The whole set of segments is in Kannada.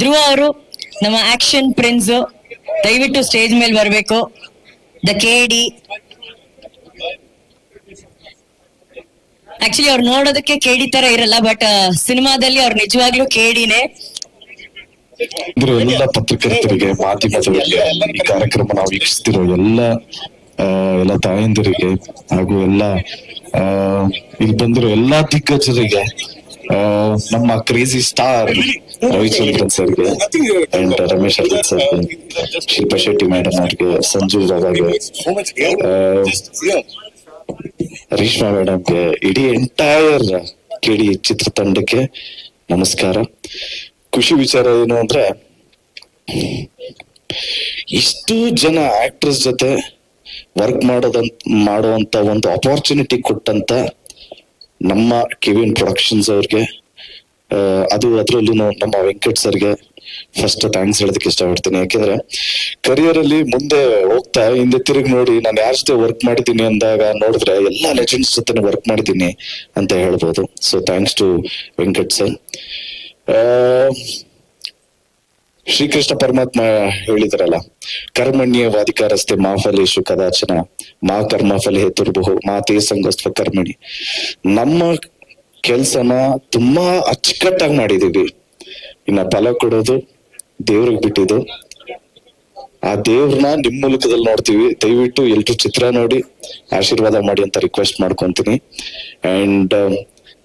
ಧ್ರುವ ಅವರು, ನಮ್ಮ ಆಕ್ಷನ್ ಪ್ರಿನ್ಸ್ ದಯವಿಟ್ಟು ಸ್ಟೇಜ್ ಮೇಲೆ ಬರಬೇಕು. ದ ಕೇಡಿ ಆಕ್ಚುಲಿ ಅವ್ರು ನೋಡೋದಕ್ಕೆ ಕೇಡಿ ತರ ಇರಲ್ಲ ಬಟ್ ಸಿನಿಮಾದಲ್ಲಿ ಅವ್ರು ನಿಜವಾಗ್ಲೂ ಕೇಡಿನೇ ಎಲ್ಲ ಪತ್ರಕರ್ತರಿಗೆ, ಮಾಧ್ಯಮದವರಿಗೆ, ಈ ಕಾರ್ಯಕ್ರಮ ನಾವು ವೀಕ್ಷಿಸ್ತಿರೋ ಎಲ್ಲ ಎಲ್ಲ ತಾಯಂದಿರಿಗೆ ಹಾಗೂ ಎಲ್ಲ ಇಲ್ಲಿ ಬಂದಿರೋ ಎಲ್ಲಾ ದಿಗ್ಗಜರಿಗೆ ನಮ್ಮ ಕ್ರೇಜಿ ಸ್ಟಾರ್ ಸರ್ ಸರ್ಗೆ ಅಂಡ್ ರಮೇಶ್ ಅರ್ಜುನ್ ಸರ್ಗೆ, ಶಿಲ್ಪಾ ಶೆಟ್ಟಿ ಮೇಡಮ್ ಅವ್ರಿಗೆ, ಸಂಜು ದಾದಾಗೆ ರೇಷ್ಮಾ ಮೇಡಮ್ಗೆ ಇಡೀ ಎಂಟೈರ್ ಚಿತ್ರ ತಂಡಕ್ಕೆ ನಮಸ್ಕಾರ. ಖುಷಿ ವಿಚಾರ ಏನು ಅಂದ್ರೆ, ಇಷ್ಟು ಜನ ಆಕ್ಟ್ರೆಸ್ ಜೊತೆ ವರ್ಕ್ ಮಾಡೋದಂತ, ಮಾಡುವಂತ ಒಂದು ಅಪಾರ್ಚುನಿಟಿ ಕೊಟ್ಟಂತ ನಮ್ಮ ಕೆವಿನ್ ಪ್ರೊಡಕ್ಷನ್ಸ್ ಅವ್ರಿಗೆ ಅದು ಅದರಲ್ಲೂ ನಮ್ಮ ವೆಂಕಟ್ ಸರ್ಗೆ ಫಸ್ಟ್ ಥ್ಯಾಂಕ್ಸ್ ಹೇಳೋದಕ್ಕೆ ಇಷ್ಟಪಡ್ತೀನಿ. ಯಾಕೆಂದ್ರೆ ಕರಿಯರ್ ಅಲ್ಲಿ ಮುಂದೆ ಹೋಗ್ತಾ, ಹಿಂದೆ ತಿರುಗಿ ನೋಡಿ ನಾನು ಯಾರ ಜೊತೆ ವರ್ಕ್ ಮಾಡಿದ್ದೀನಿ ಅಂದಾಗ ನೋಡಿದ್ರೆ ಎಲ್ಲಾ ಲೆಜೆಂಡ್ಸ್ ಜೊತೆ ವರ್ಕ್ ಮಾಡಿದ್ದೀನಿ ಅಂತ ಹೇಳ್ಬೋದು. So thanks to Venkat sir Shri Krishna ಪರಮಾತ್ಮ ಹೇಳಿದ್ರಲ್ಲ ಕರ್ಮಣ್ಯ ವಾಧಿಕಾರಸ್ತೆ ಮಾ ಫಲೇಶು ಕದಾಚನ, ಮಾ ಕರ್ಮ ಫಲ ಹೇತುರ್ಬಹು ಮಾತೇ ಸಂಗಸ್ತ ಕರ್ಮಣಿ. ನಮ್ಮ ಕೆಲ್ಸನ ತುಂಬಾ ಅಚ್ಚುಕಟ್ಟಾಗಿ ಮಾಡಿದೀವಿ. ಇನ್ನ ಫಲ ಕೊಡೋದು, ದೇವ್ರಿಗೆ ಬಿಟ್ಟಿದ್ದು. ಆ ದೇವ್ರನ್ನ ನಿಮ್ ಮೂಲಕದಲ್ಲಿ ನೋಡ್ತೀವಿ. ದಯವಿಟ್ಟು ಎಲ್ರು ಚಿತ್ರ ನೋಡಿ, ಆಶೀರ್ವಾದ ಮಾಡಿ ಅಂತ ರಿಕ್ವೆಸ್ಟ್ ಮಾಡ್ಕೊಂತೀನಿ. ಅಂಡ್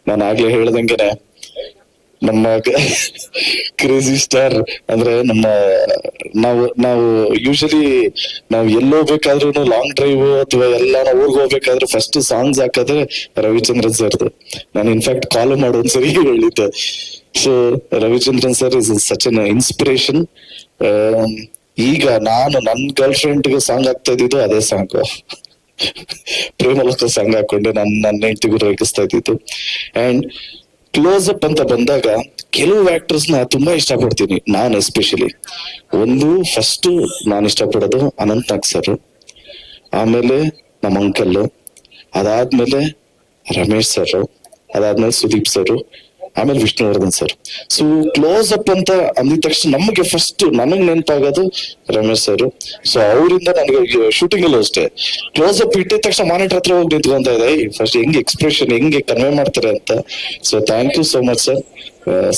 ನಾನು ಆಗ್ಲೇ ಹೇಳ್ದಂಗೆನೆ ನಮ್ಮ ಕ್ರೇಜಿ ಸ್ಟಾರ್ ಅಂದ್ರೆ ನಮ್ಮ, ನಾವು ನಾವು ಯೂಶಲಿ ನಾವು ಎಲ್ಲಿ ಹೋಗ್ಬೇಕಾದ್ರೂ ಲಾಂಗ್ ಡ್ರೈವ್ ಅಥವಾ ಎಲ್ಲ ನಾವು ಊರ್ಗ್ ಹೋಗ್ಬೇಕಾದ್ರೆ ಫಸ್ಟ್ ಸಾಂಗ್ಸ್ ಹಾಕಿದ್ರೆ ರವಿಚಂದ್ರನ್ ಸರ್ದು ನಾನು ಇನ್ಫ್ಯಾಕ್ಟ್ ಕಾಲ್ ಮಾಡೋ ಒಂದ್ಸರಿ ಹೇಳಿದ್ದೆ. So Ravichandran sir is such an inspiration ಈಗ ನಾನು ನನ್ ಗರ್ಲ್ ಫ್ರೆಂಡ್ಗೆ ಸಾಂಗ್ ಹಾಕ್ತಾ ಇದ್ದಿದ್ದು ಅದೇ ಸಾಂಗ್ ಪ್ರೇಮಲೋಕ ಸಾಂಗ್ ಹಾಕೊಂಡೆ ನನ್ನ ನನ್ನ ಹೆಂಡತಿಗೂ ರೇಗಿಸ್ತಾ ಇದ್ದಿದ್ದು. ಅಂಡ್ ಕ್ಲೋಸ್ ಅಪ್ ಅಂತ ಬಂದಾಗ ಕೆಲವು ಆಕ್ಟರ್ಸ್ನ ತುಂಬಾ ಇಷ್ಟಪಡ್ತೀನಿ, ನಾನು ಎಸ್ಪೆಷಲಿ ಒಂದು ಫಸ್ಟ್ ನಾನು ಇಷ್ಟಪಡೋದು ಅನಂತ್ ನಾಗ್ ಸರ್ ಆಮೇಲೆ ನಮ್ಮ ಅಂಕಲ್ ಅದಾದ್ಮೇಲೆ ರಮೇಶ್ ಸರ್ ಅದಾದ್ಮೇಲೆ ಸುದೀಪ್ ಸರ್ ಆಮೇಲೆ Vishnuvardhan sir so close up ಅಂತ ಅಂದಿದ ತಕ್ಷಣ ನಮಗೆ ಫಸ್ಟ್ ನನಗ್ ನೆನಪಾಗೋದು ರಮೇಶ್ ಸರ್ ಸೊ ಅವರಿಂದ ನನಗೆ ಶೂಟಿಂಗ್ ಅಲ್ಲೂ ಅಷ್ಟೇ. ಕ್ಲೋಸ್ ಅಪ್ ಇಟ್ಟಿದ ತಕ್ಷಣ ಮಾನಿಟರ್ ಹತ್ರ ಹೋಗಿ ನಿಂತ್ಕೊಂತ ಇದೆ ಫಸ್ಟ್ ಹೆಂಗ್ ಎಕ್ಸ್ಪ್ರೆಷನ್ ಹೆಂಗೆ ಕನ್ವೆ ಮಾಡ್ತಾರೆ ಅಂತ? So thank you so much sir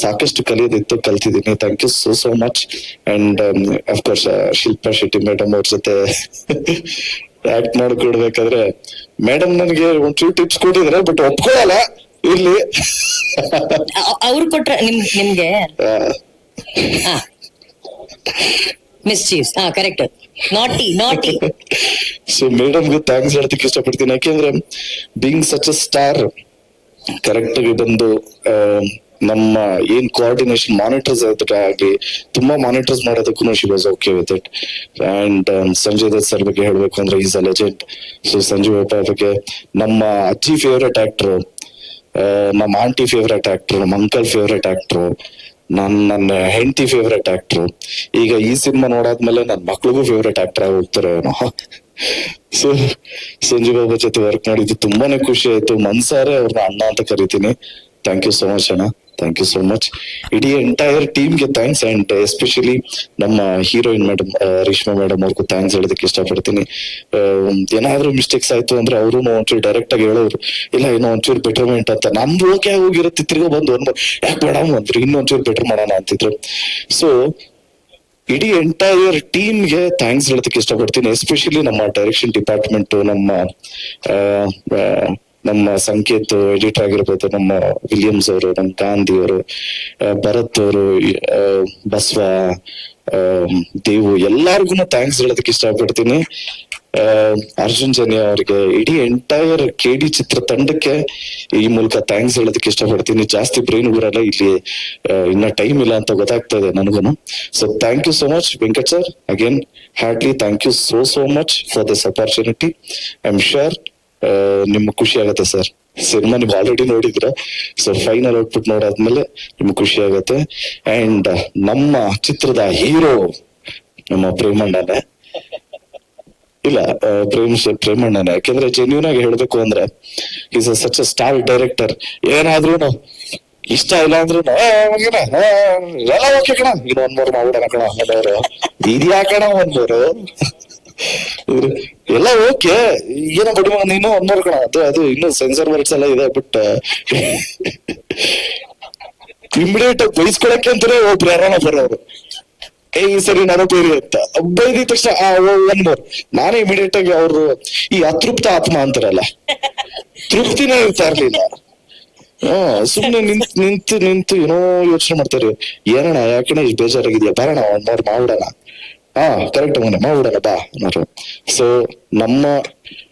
ಸಾಕಷ್ಟು ಕಲಿಯೋದಿತ್ತು, ಕಲ್ತಿದ್ದೀನಿ. Thank you so so much and of course Shilpa Shetty madam ಅವ್ರ ಜೊತೆ ಆಕ್ಟ್ ಮಾಡ್ಕೊಡ್ಬೇಕಾದ್ರೆ ಮೇಡಮ್ ನನಗೆ ಒಂಚೂರು ಟಿಪ್ಸ್ ಕೊಟ್ಟಿದ್ರೆ ಬಟ್ ಒಪ್ಕೊಳ್ಳಲ್ಲ ಇರ್ಲಿ ಅವ್ರು ಕೊಟ್ರ ನಿಮ್ ನಿಮ್ಗೆ? ಚೀವ್ಸ್ ಹಾ. ಕರೆಕ್ಟ್ ನಾಟಿ ನಾಟಿ ಸೊ ಮೇಡಮ್ಗೆ ಥ್ಯಾಂಕ್ಸ್ ಹೇಳೋದಕ್ಕೆ ಇಷ್ಟಪಡ್ತೀನಿ. ಯಾಕೆಂದ್ರೆ being such a star correct ಆಗಿ ಬಂದು ನಮ್ಮ ಏನ್ ಕೋಆರ್ಡಿನೇಷನ್ ಮಾನಿಟರ್ಸ್ ಆಗಿ ತುಂಬಾ ಮಾನಿಟರ್ಸ್ ಮಾಡೋದಕ್ಕೂ she was okay with it and Sanjay Dutt sir ಬಗ್ಗೆ ಹೇಳ್ಬೇಕು ಅಂದ್ರೆ is a legend so Baba ಬಗ್ಗೆ ನಮ್ಮ ಅಜ್ಜಿ ಫೇವ್ರೆಟ್ ಆಕ್ಟರ್ ನಮ್ಮ ಆಂಟಿ ಫೇವ್ರೆಟ್ ಆಕ್ಟ್ರು ನಮ್ಮ ಅಂಕಲ್ ಫೇವ್ರೆಟ್ ಆಕ್ಟ್ರು ನನ್ ನನ್ನ ಹೆಂಡತಿ ಫೇವ್ರೆಟ್ ಆಕ್ಟ್ರು ಈಗ ಈ ಸಿನಿಮಾ ನೋಡಾದ್ಮೇಲೆ ನನ್ನ ಮಕ್ಳಿಗೂ ಫೇವ್ರೆಟ್ ಆಕ್ಟರ್ ಆಗಿ ಹೋಗ್ತಾರೆ ಏನೋ ಸೊ ಸಂಜೀವ್ ಬಾಬಾ ಜೊತೆ ವರ್ಕ್ ಮಾಡಿದ್ದು ತುಂಬಾನೇ ಖುಷಿ ಆಯ್ತು. ಮನ್ಸಾರೆ ಅವ್ರನ್ನ ಅಣ್ಣ ಅಂತ ಕರಿತೀನಿ. ಥ್ಯಾಂಕ್ ಯು ಸೋ ಮಚ್ ಅಣ್ಣ. ಥ್ಯಾಂಕ್ ಯು ಸೋ ಮಚ್ ಇಡೀ ಎಂಟೈರ್ ಟೀಮ್ಗೆ ಥ್ಯಾಂಕ್ಸ್ ಅಂಡ್ ಎಸ್ಪೆಷಲಿ ನಮ್ಮ ಹೀರೋಯಿನ್ ಮೇಡಮ್ ರೇಷ್ಮಾ ಮೇಡಮ್ ಅವ್ರಿಗೂ ಥ್ಯಾಂಕ್ಸ್ ಹೇಳೋದಕ್ಕೆ ಇಷ್ಟಪಡ್ತೀನಿ. ಏನಾದ್ರೂ ಮಿಸ್ಟೇಕ್ಸ್ ಆಯ್ತು ಅಂದ್ರೆ ಅವರು ಒಂಚೂರು ಡೈರೆಕ್ಟ್ ಆಗಿ ಹೇಳೋರು, ಇಲ್ಲ ಇನ್ನೂ ಒಂಚೂರು ಬೆಟರ್ಮೆಂಟ್ ಅಂತ. ನಮ್ದು ಓಕೆ ಹೋಗಿರುತ್ತೆ, ತಿರ್ಗಾ ಬಂದು ಒಂದು ಯಾಕೆ ಮೇಡಮ್ ಅಂದ್ರು ಇನ್ನೊಂಚೂರು ಬೆಟರ್ ಮಾಡೋಣ, ಅಂತಿದ್ರು. ಸೊ ಇಡೀ ಎಂಟೈರ್ ಟೀಮ್ಗೆ ಥ್ಯಾಂಕ್ಸ್ ಹೇಳೋದಕ್ಕೆ ಇಷ್ಟಪಡ್ತೀನಿ ಎಸ್ಪೆಷಲಿ ನಮ್ಮ ಡೈರೆಕ್ಷನ್ ಡಿಪಾರ್ಟ್ಮೆಂಟ್ ನಮ್ಮ ನಮ್ಮ ಸಂಕೇತ್ ಎಡಿಟ್ ಆಗಿರ್ಬೋದು. ನಮ್ಮ ವಿಲಿಯಮ್ಸ್ ಅವರು, ನಮ್ಮ ಗಾಂಧಿ ಅವರು ಭರತ್ ಅವರು ಬಸವ ದೇವು ಎಲ್ಲಾರ್ಗು ಥ್ಯಾಂಕ್ಸ್ ಹೇಳೋದಕ್ಕೆ ಇಷ್ಟಪಡ್ತೀನಿ. ಅರ್ಜುನ್ ಜನಿ ಅವರಿಗೆ ಇಡೀ ಎಂಟೈರ್ ಚಿತ್ರ ತಂಡಕ್ಕೆ ಈ ಮೂಲಕ ಥ್ಯಾಂಕ್ಸ್ ಹೇಳೋದಕ್ಕೆ ಇಷ್ಟಪಡ್ತೀನಿ. ಜಾಸ್ತಿ ಬ್ರೈನ್ ಊರಲ್ಲ ಇಲ್ಲಿ ಇನ್ನ ಟೈಮ್ ಇಲ್ಲ ಅಂತ ಗೊತ್ತಾಗ್ತಾ ಇದೆ ನನಗೂ so thank you so much Venkat sir again heartily thank you so so much for this opportunity I am sure ನಿಮ್ಗೆ ಖುಷಿ ಆಗತ್ತೆ ಸರ್. ಸಿನಿಮಾ ನೀವು ಆಲ್ರೆಡಿ ನೋಡಿದ್ರೆ. ಸೊ ಫೈನಲ್ ಔಟ್ಪುಟ್ ನೋಡಾದ್ಮೇಲೆ ನಿಮ್ಗೆ ಖುಷಿ ಆಗತ್ತೆ. ಅಂಡ್ ನಮ್ಮ ಚಿತ್ರದ ಹೀರೋ ನಮ್ಮ ಪ್ರೇಮಣ್ಣನೇ. ಇಲ್ಲ ಪ್ರೇಮ್ ಪ್ರೇಮ್ ಪ್ರೇಮಣ್ಣನೇ. ಯಾಕೆಂದ್ರೆ ಜೆನ್ಯೂನ್ ಆಗಿ ಹೇಳ್ಬೇಕು ಅಂದ್ರೆ is such a star director ಏನಾದ್ರೂ ಇಷ್ಟ ಇಲ್ಲ ಅಂದ್ರು ಎಲ್ಲ ಓಕೆ ಕಣ. ಎಲ್ಲ ಓಕೆ ಏನೋ ಬಡಿ ನೀನು ಮೂರು ಕಣ. ಅದು ಅದು ಇನ್ನು ಸೆನ್ಸರ್ ವರ್ಡ್ಸ್ ಎಲ್ಲ ಇದೆ ಬಟ್ ಇಮಿಡಿಯೇಟ್ ಆಗಿ ಬೈಸ್ಕೊಳಕ್ಕೆ ಅಂತಾನೆ ಒಬ್ರು ಯಾರನ್ನ ಬರೋರು ಏ, ಈ ಸರಿ ನಾನು ಬೇರೆ ಅಂತ. ತಕ್ಷಣ ಒನ್ ಮೋರ್ ನಾನೇ ಇಮಿಡಿಯೇಟ್ ಆಗಿ ಅವರು ಈ ಅತೃಪ್ತ ಆತ್ಮ ಅಂತಾರಲ್ಲ. ತೃಪ್ತಿನೇ ಇರ್ತಾ ಇರ್ಲಿಲ್ಲ. ಹಾ, ಸುಮ್ನೆ ನಿಂತ್, ನಿಂತು ನಿಂತು ಏನೋ ಯೋಚನೆ ಮಾಡ್ತಾರೆ ಏನಣ್ಣ, ಯಾಕಣ್ಣ ಇಷ್ಟು ಬೇಜಾರಾಗಿದ್ಯಾ? ಬರೋಣ ಒಂದ್ ಮೂರ್ ಮಾಡ್ಬಿಡೋಣ ಹಾ ಕರೆಕ್ಟ್ ಮನೆ ಮಾಡ್ಬಿಡೋಣ ಬಾ ಅನ್ನೋರು ಸೊ ನಮ್ಮ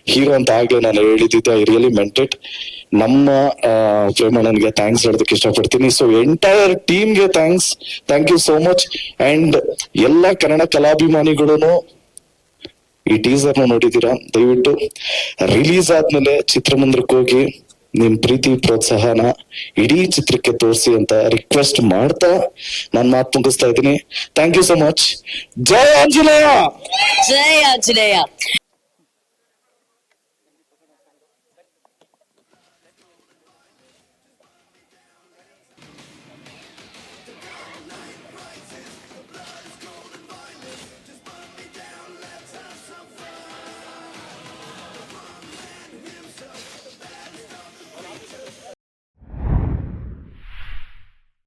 ಹೀರೋ ಅಂತ ಆಗ್ಲೇ ನಾನು ಹೇಳಿದ್ದೆ ಐ ರಿಯಲಿ ಮೆಂಟೆಡ್ ನಮ್ಮ ಪ್ರೇಮಣ್ಣನ್ಗೆ ಥ್ಯಾಂಕ್ಸ್ ಹೇಳೋದಕ್ಕೆ ಇಷ್ಟಪಡ್ತೀನಿ. ಸೊ ಎಂಟೈರ್ ಟೀಮ್ಗೆ thanks thank you so much and ಎಲ್ಲ ಕನ್ನಡ ಕಲಾಭಿಮಾನಿಗಳು ಈ ಟೀಸರ್ ನೋಡಿದೀರಾ ದಯವಿಟ್ಟು ರಿಲೀಸ್ ಆದ್ಮೇಲೆ ಚಿತ್ರಮಂದಿರಕ್ಕೆ ಹೋಗಿ ನಿಮ್ ಪ್ರೀತಿ ಪ್ರೋತ್ಸಾಹನ ಇಡೀ ಚಿತ್ರಕ್ಕೆ ತೋರಿಸಿ ಅಂತ ರಿಕ್ವೆಸ್ಟ್ ಮಾಡ್ತಾ ನಾನ್ ಮಾತು ಮುಗಿಸ್ತಾ ಇದ್ದೀನಿ. ಥ್ಯಾಂಕ್ ಯು ಸೊ ಮಚ್ ಜೈ ಆಂಜನೇಯ! ಜೈ ಆಂಜನೇಯ.